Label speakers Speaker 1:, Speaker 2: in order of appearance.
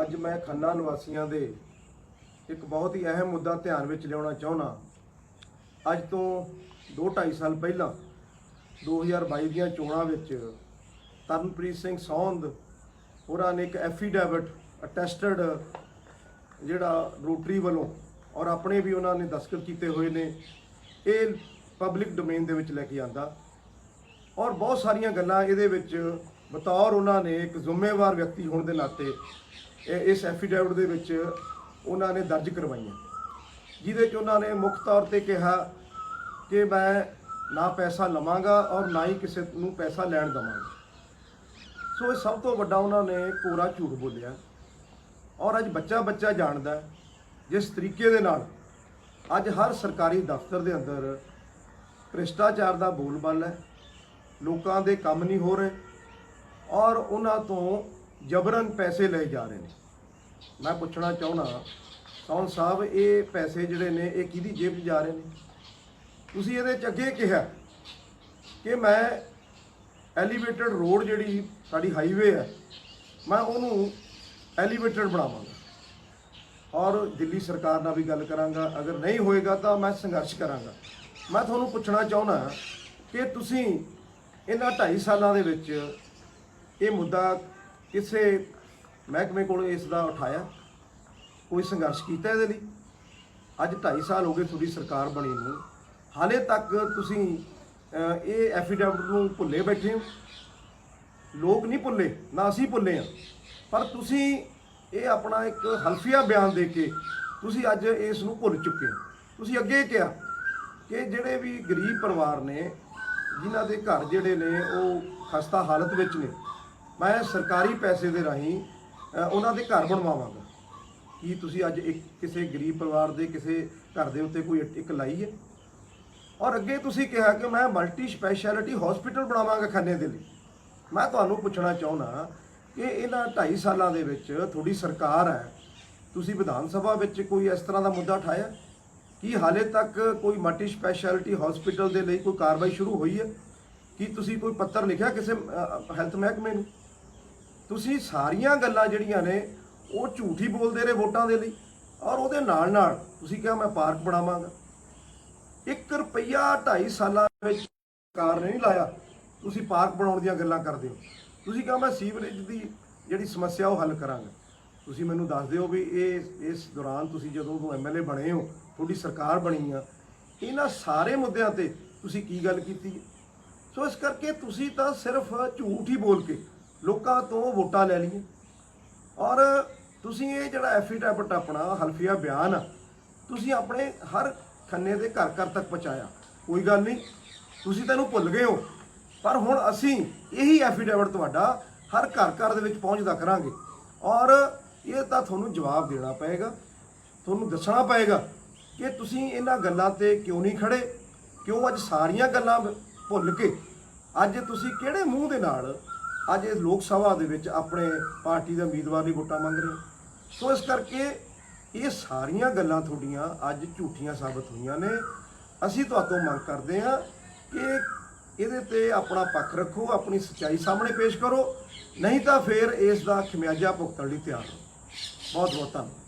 Speaker 1: ਅੱਜ ਮੈਂ ਖੰਨਾ ਨਿਵਾਸੀਆਂ ਦੇ ਇੱਕ ਬਹੁਤ ਹੀ ਅਹਿਮ ਮੁੱਦਾ ਧਿਆਨ ਵਿੱਚ ਲਿਆਉਣਾ ਚਾਹੁੰਦਾ ਅੱਜ ਤੋਂ 2.5 ਸਾਲ ਪਹਿਲਾਂ 2022 ਦੀਆਂ ਚੋਣਾਂ ਵਿੱਚ ਤਰਨਪ੍ਰੀਤ ਸਿੰਘ ਸੌਂਦ, ਉਹਨਾਂ ਨੇ ਇੱਕ ਐਫੀਡੈਵਿਟ ਅਟੈਸਟਡ ਜਿਹੜਾ ਰੋਟਰੀ ਵੱਲੋਂ ਔਰ ਆਪਣੇ ਵੀ ਉਹਨਾਂ ਨੇ ਦਸਤਖਤ ਕੀਤੇ ਹੋਏ ਨੇ, ਇਹ ਪਬਲਿਕ ਡੋਮੇਨ ਦੇ ਵਿੱਚ ਲੈ ਕੇ ਆਂਦਾ। ਔਰ ਬਹੁਤ ਸਾਰੀਆਂ ਗੱਲਾਂ ਇਹਦੇ ਵਿੱਚ ਬਤੌਰ ਉਹਨਾਂ ਨੇ ਇੱਕ ਜ਼ਿੰਮੇਵਾਰ ਵਿਅਕਤੀ ਹੋਣ ਦੇ ਨਾਤੇ ਇਸ ਐਫੀਡੈਵਿਟ ਦੇ ਵਿੱਚ ਉਹਨਾਂ ਨੇ ਦਰਜ ਕਰਵਾਈਆਂ। ਜਿਹਦੇ 'ਚ ਉਹਨਾਂ ਨੇ ਮੁੱਖ ਤੌਰ ਤੇ ਕਿਹਾ ਕਿ ਮੈਂ ਨਾ ਪੈਸਾ ਲਵਾਂਗਾ ਔਰ ਨਾ ਹੀ ਕਿਸੇ ਨੂੰ ਪੈਸਾ ਲੈਣ ਦਵਾਂਗਾ। ਸੋ ਇਹ ਸਭ ਤੋਂ ਵੱਡਾ ਉਹਨਾਂ ਨੇ ਕੋਰਾ ਝੂਠ ਬੋਲਿਆ। ਔਰ ਅੱਜ ਬੱਚਾ ਬੱਚਾ ਜਾਣਦਾ ਜਿਸ ਤਰੀਕੇ ਦੇ ਨਾਲ ਅੱਜ ਹਰ ਸਰਕਾਰੀ ਦਫ਼ਤਰ ਦੇ ਅੰਦਰ ਭ੍ਰਿਸ਼ਟਾਚਾਰ ਦਾ ਬੋਲਬਾਲਾ ਹੈ। ਲੋਕਾਂ ਦੇ ਕੰਮ ਨਹੀਂ ਹੋ ਰਹੇ। ਔਰ ਉਹਨਾਂ ਤੋਂ ਜਬਰਨ ਪੈਸੇ ਲਏ ਜਾ ਰਹੇ ਨੇ। ਮੈਂ ਪੁੱਛਣਾ ਚਾਹੁੰਦਾ ਕੌਣ ਸਾਹਿਬ, ਇਹ ਪੈਸੇ ਜਿਹੜੇ ਨੇ, ਇਹ ਕਿਹਦੀ ਜੇਬ 'ਚ ਜਾ ਰਹੇ ਨੇ? ਤੁਸੀਂ ਇਹਦੇ 'ਚ ਅੱਗੇ ਕਿਹਾ ਕਿ ਮੈਂ ਐਲੀਵੇਟਡ ਰੋਡ ਜਿਹੜੀ ਸਾਡੀ ਹਾਈਵੇ ਹੈ ਮੈਂ ਉਹਨੂੰ ਐਲੀਵੇਟਡ ਬਣਾਵਾਂਗਾ। ਔਰ ਦਿੱਲੀ ਸਰਕਾਰ ਨਾਲ ਵੀ ਗੱਲ ਕਰਾਂਗਾ, ਅਗਰ ਨਹੀਂ ਹੋਏਗਾ ਤਾਂ ਮੈਂ ਸੰਘਰਸ਼ ਕਰਾਂਗਾ। ਮੈਂ ਤੁਹਾਨੂੰ ਪੁੱਛਣਾ ਚਾਹੁੰਦਾ ਕਿ ਤੁਸੀਂ ਇਹਨਾਂ 2.5 ਸਾਲਾਂ ਦੇ ਵਿੱਚ ਇਹ ਮੁੱਦਾ ਕਿਸੇ ਮਹਿਕਮੇ ਕੋਲ ਇਸ ਦਾ ਉਠਾਇਆ, ਕੋਈ ਸੰਘਰਸ਼ ਕੀਤਾ ਇਹਦੇ ਲਈ? ਅੱਜ 2.5 ਸਾਲ ਹੋ ਗਏ ਤੁਹਾਡੀ ਸਰਕਾਰ ਬਣੀ ਨੂੰ। ਹਾਲੇ ਤੱਕ ਤੁਸੀਂ ਇਹ ਐਫੀਡੈਵਿਟ ਨੂੰ ਭੁੱਲੇ ਬੈਠੇ ਹੋ? ਲੋਕ ਨਹੀਂ ਭੁੱਲੇ, ਨਾ ਅਸੀਂ ਭੁੱਲੇ ਆ ਪਰ ਤੁਸੀਂ ਇਹ ਆਪਣਾ ਇੱਕ ਹਲਫੀਆ ਬਿਆਨ ਦੇ ਕੇ ਤੁਸੀਂ ਅੱਜ ਇਸ ਨੂੰ ਭੁੱਲ ਚੁੱਕੇ ਹੋ। ਤੁਸੀਂ ਅੱਗੇ ਕਿਹਾ ਕਿ ਜਿਹੜੇ ਵੀ ਗਰੀਬ ਪਰਿਵਾਰ ਨੇ, ਜਿਨ੍ਹਾਂ ਦੇ ਘਰ ਜਿਹੜੇ ਨੇ, ਉਹ ਖਸਤਾ ਹਾਲਤ ਵਿੱਚ ਨੇ ਮੈਂ ਸਰਕਾਰੀ ਪੈਸੇ ਦੇ ਰਾਹੀਂ ਉਹਨਾਂ ਦੇ ਘਰ ਬਣਵਾਵਾਂਗਾ। ਕੀ ਤੁਸੀਂ ਅੱਜ ਇੱਕ ਕਿਸੇ ਗਰੀਬ ਪਰਿਵਾਰ ਦੇ ਕਿਸੇ ਘਰ ਦੇ ਉੱਤੇ ਕੋਈ ਇੱਕ ਲਾਈ ਹੈ? ਔਰ ਅੱਗੇ ਤੁਸੀਂ ਕਿਹਾ ਕਿ ਮੈਂ ਮਲਟੀ ਸਪੈਸ਼ਲਿਟੀ ਹਸਪੀਟਲ ਬਣਾਵਾਂਗਾ ਖੰਨੇ ਦੇ ਲਈ। ਮੈਂ ਤੁਹਾਨੂੰ ਪੁੱਛਣਾ ਚਾਹੁੰਦਾ ਕਿ ਇਹਨਾਂ 2.5 ਸਾਲਾਂ ਦੇ ਵਿੱਚ ਤੁਹਾਡੀ ਸਰਕਾਰ ਹੈ, ਤੁਸੀਂ ਵਿਧਾਨ ਸਭਾ ਵਿੱਚ ਕੋਈ ਇਸ ਤਰ੍ਹਾਂ ਦਾ ਮੁੱਦਾ ਉਠਾਇਆ? ਕੀ ਹਾਲੇ ਤੱਕ ਕੋਈ ਮਲਟੀ ਸਪੈਸ਼ਲਿਟੀ ਹਸਪੀਟਲ ਦੇ ਲਈ ਕੋਈ ਕਾਰਵਾਈ ਸ਼ੁਰੂ ਹੋਈ ਹੈ? ਕੀ ਤੁਸੀਂ ਕੋਈ ਪੱਤਰ ਲਿਖਿਆ ਕਿਸੇ ਹੈਲਥ ਮਹਿਕਮੇ ਨੂੰ? ਤੁਸੀਂ ਸਾਰੀਆਂ ਗੱਲਾਂ ਜਿਹੜੀਆਂ ਨੇ, ਉਹ ਝੂਠ ਹੀ ਬੋਲਦੇ ਰਹੇ ਵੋਟਾਂ ਦੇ ਲਈ। ਔਰ ਉਹਦੇ ਨਾਲ ਨਾਲ ਤੁਸੀਂ ਕਿਹਾ ਮੈਂ ਪਾਰਕ ਬਣਾਵਾਂਗਾ। 1 ਰੁਪਈਆ 2.5 ਸਾਲਾਂ ਵਿੱਚ ਸਰਕਾਰ ਨੇ ਨਹੀਂ ਲਾਇਆ। ਤੁਸੀਂ ਪਾਰਕ ਬਣਾਉਣ ਦੀਆਂ ਗੱਲਾਂ ਕਰਦੇ ਹੋ। ਤੁਸੀਂ ਕਿਹਾ ਮੈਂ ਸੀਵਰੇਜ ਦੀ ਜਿਹੜੀ ਸਮੱਸਿਆ ਉਹ ਹੱਲ ਕਰਾਂਗਾ। ਤੁਸੀਂ ਮੈਨੂੰ ਦੱਸ ਦਿਓ ਵੀ ਇਹ, ਇਸ ਦੌਰਾਨ ਤੁਸੀਂ ਜਦੋਂ ਤੋਂ ਐਮਐਲਏ ਬਣੇ ਹੋ, ਤੁਹਾਡੀ ਸਰਕਾਰ ਬਣੀ ਆ, ਇਹਨਾਂ ਸਾਰੇ ਮੁੱਦਿਆਂ ਤੇ ਤੁਸੀਂ ਕੀ ਗੱਲ ਕੀਤੀ ਸੋ ਇਸ ਕਰਕੇ ਤੁਸੀਂ ਤਾਂ ਸਿਰਫ ਝੂਠ ਹੀ ਬੋਲ ਕੇ ਲੋਕਾਂ ਤੋਂ ਵੋਟਾਂ ਲੈ ਲਈਆਂ ਔਰ ਤੁਸੀਂ ਇਹ ਜਿਹੜਾ ਐਫੀਡੈਵਿਟ ਆਪਣਾ, ਹਲਫੀਆ ਬਿਆਨ ਆ, ਤੁਸੀਂ ਆਪਣੇ ਹਰ ਖੰਨੇ ਦੇ ਘਰ ਘਰ ਤੱਕ ਪਹੁੰਚਾਇਆ। ਕੋਈ ਗੱਲ ਨਹੀਂ, ਤੁਸੀਂ ਤੈਨੂੰ ਭੁੱਲ ਗਏ ਹੋ। ਪਰ ਹੁਣ ਅਸੀਂ ਇਹੀ ਐਫੀਡੈਵਿਟ ਤੁਹਾਡਾ ਹਰ ਘਰ ਘਰ ਦੇ ਵਿੱਚ ਪਹੁੰਚਦਾ ਕਰਾਂਗੇ। ਔਰ ਇਹ ਤਾਂ ਤੁਹਾਨੂੰ ਜਵਾਬ ਦੇਣਾ ਪਏਗਾ, ਤੁਹਾਨੂੰ ਦੱਸਣਾ ਪਏਗਾ ਕਿ ਤੁਸੀਂ ਇਹਨਾਂ ਗੱਲਾਂ ਤੇ ਕਿਉਂ ਨਹੀਂ ਖੜੇ? ਕਿਉਂ ਅੱਜ ਸਾਰੀਆਂ ਗੱਲਾਂ ਭੁੱਲ ਕੇ ਅੱਜ ਤੁਸੀਂ ਕਿਹੜੇ ਮੂੰਹ ਦੇ ਨਾਲ ਅੱਜ ਇਸ ਲੋਕ ਸਭਾ ਦੇ ਵਿੱਚ ਆਪਣੇ ਪਾਰਟੀ ਦੇ ਉਮੀਦਵਾਰ ਲਈ ਵੋਟਾਂ ਮੰਗ ਰਹੇ ਸੋ ਇਸ ਕਰਕੇ ਇਹ ਸਾਰੀਆਂ ਗੱਲਾਂ ਤੁਹਾਡੀਆਂ ਅੱਜ ਝੂਠੀਆਂ ਸਾਬਤ ਹੋਈਆਂ ਨੇ। ਅਸੀਂ ਤੁਹਾਤੋਂ ਮੰਗ ਕਰਦੇ ਹਾਂ ਕਿ ਇਹਦੇ ਤੇ ਆਪਣਾ ਪੱਖ ਰੱਖੋ, ਆਪਣੀ ਸੱਚਾਈ ਸਾਹਮਣੇ ਪੇਸ਼ ਕਰੋ। ਨਹੀਂ ਤਾਂ ਫਿਰ ਇਸ ਦਾ ਖਮਿਆਜਾ ਭੁਗਤਣ ਲਈ ਤਿਆਰ ਹੋ ਬਹੁਤ ਬਹੁਤ ਧੰਨਵਾਦ।